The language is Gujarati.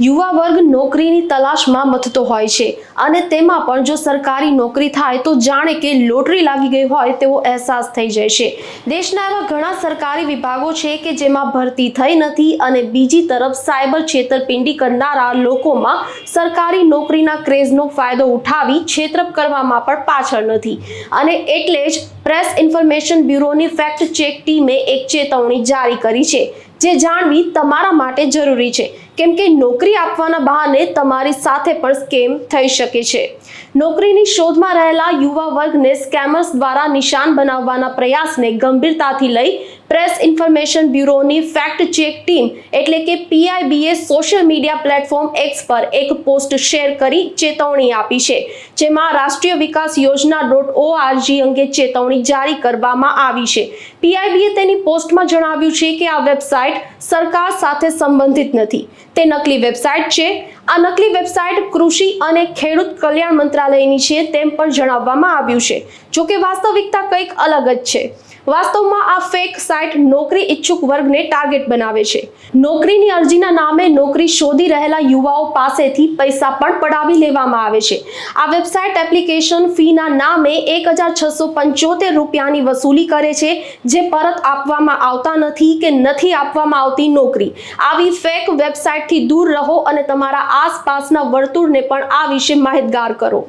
યુવા વર્ગ નોકરીની તલાશમાં મથતો હોય છે. અને તેમાં પણ જો સરકારી નોકરી થાય તો જાણે કે લોટરી લાગી ગઈ હોય તેવો અહેસાસ થઈ જાય છે. દેશના એવા ઘણા સરકારી વિભાગો છે કે જેમાં ભરતી થઈ નથી અને બીજી તરફ સાયબર છેતરપિંડી કરનારા લોકોમાં સરકારી નોકરીના ક્રેઝનો ફાયદો ઉઠાવી છેતરપ કરવામાં પણ પાછળ નથી. અને એટલે જ પ્રેસ ઇન્ફોર્મેશન બ્યુરોની ફેક્ટ ચેક ટીમે એક ચેતવણી જારી કરી છે. જે જાણવી તમારા માટે જરૂરી છે. કેમ કે નોકરી આપવાના બહાને તમારી સાથે પણ સ્કેમ થઈ શકે છે. નોકરીની શોધમાં રહેલા યુવા વર્ગને સ્કેમર્સ દ્વારા નિશાન બનાવવાના પ્રયાસને ગંભીરતાથી લઈ પ્રેસ ઇન્ફોર્મેશન બ્યુરોની ફેક્ટ ચેક ટીમ એટલે કે પીઆઈબીએ સોશિયલ મીડિયા પ્લેટફોર્મ એક્સ પર એક પોસ્ટ શેર કરી ચેતવણી આપી છે, જેમાં રાષ્ટ્રીય વિકાસ યોજના ડોટ ઓઆરજી અંગે ચેતવણી જારી કરવામાં આવી છે. પીઆઈબીએ તેની પોસ્ટમાં જણાવ્યું છે કે આ વેબસાઇટ સરકાર સાથે સંબંધિત નથી. તે નકલી વેબસાઇટ છે. આ નકલી વેબસાઇટ કૃષિ અને ખેડૂત કલ્યાણ મંત્રાલયની છે તેમ પણ જણાવવામાં આવ્યું છે. જોકે વાસ્તવિકતા કંઈક અલગ જ છે. વાસ્તવમાં આ ફેક સાઇટ નોકરી ઈચ્છુક વર્ગને ટાર્ગેટ બનાવે છે. નોકરીની અરજીના નામે નોકરી શોધી રહેલા યુવાઓ પાસેથી પૈસા પણ પડાવી લેવામાં આવે છે. આ વેબસાઇટ એપ્લિકેશન ફીના નામે એક હજાર છસો પંચોતેર રૂપિયાની વસૂલી કરે છે, જે પરત આપવામાં આવતા નથી કે નથી આપવામાં આવતી નોકરી. આવી ફેક વેબસાઇટથી દૂર રહો અને તમારા આસપાસના વર્તુળને પણ આ વિશે માહિતગાર કરો.